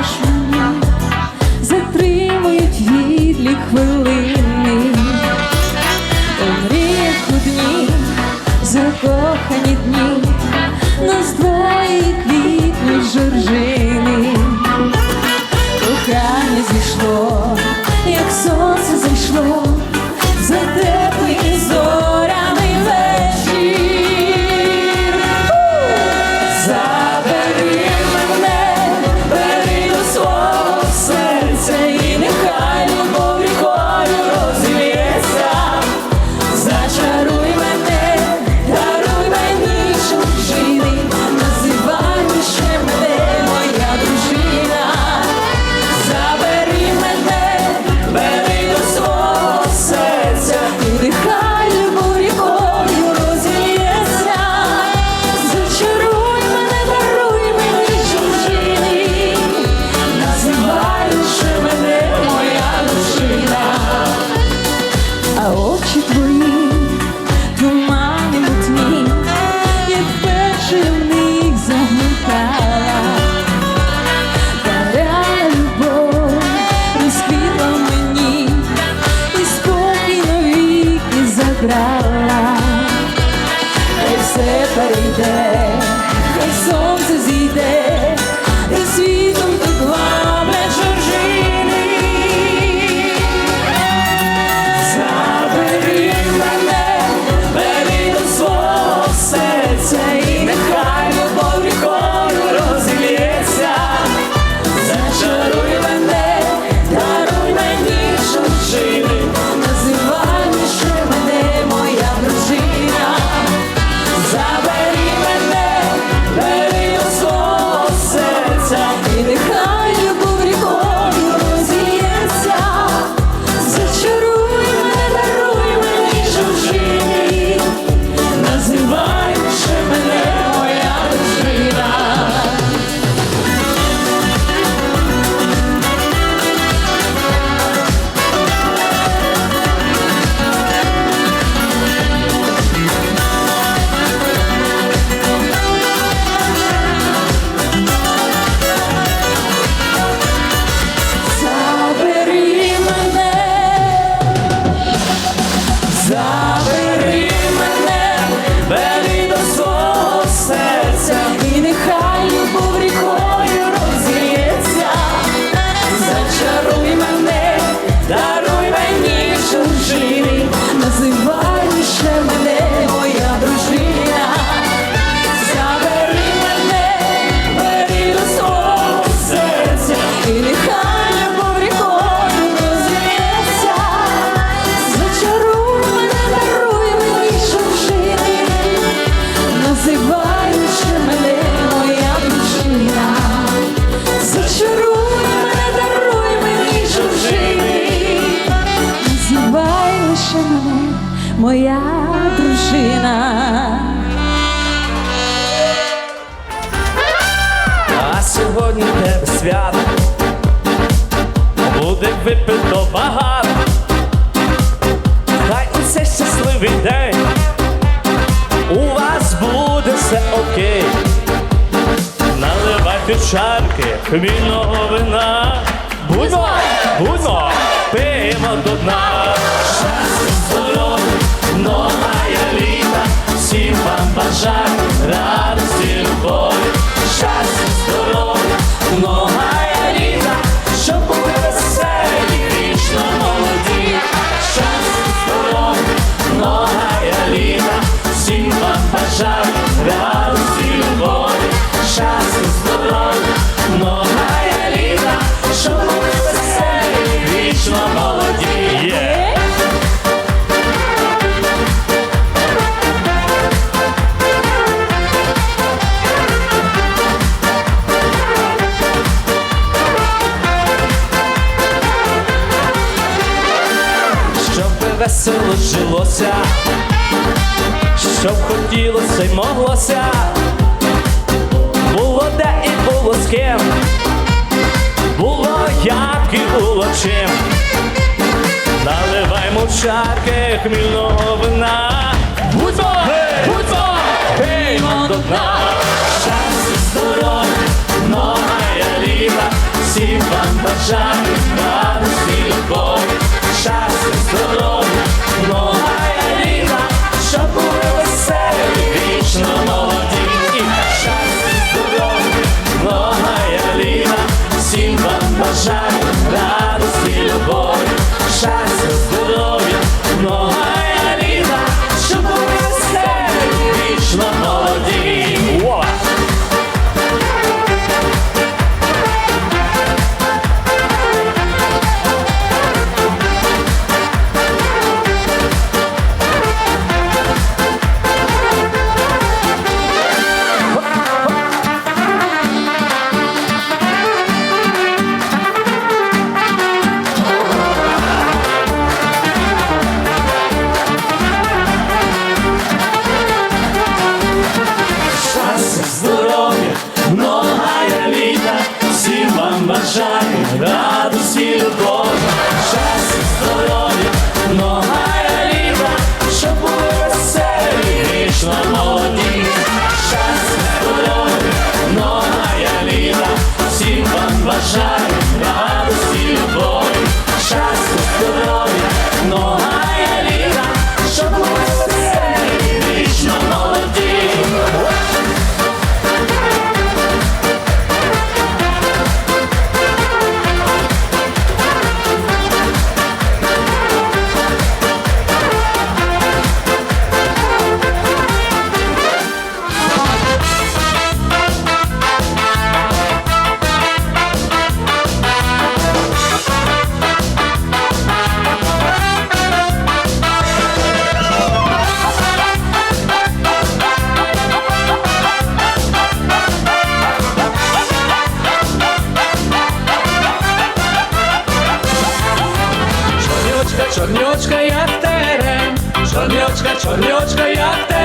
Just моя дружина. А сьогодні тебе свято буде випито багато, хай усе щасливий день. У вас буде все окей. Наливайте чарки хмільного вина. Будьмо, будьмо, пиємо до дна. бажань радості любові, щастя, здоров'я. Ну, весело жилося, що хотілося й моглося, було де і було з ким, було як і було чим, наливаймо в чарки хмільного вина, будьмо, будьмо, піймо до дна, щастя, здоров'я, новая літа, всім вам бажаю радості любові, щастя, здоров'я. Бажаю радості, любові, щастя, Czolioczka jak teren Czolioczka, czolioczka jak teren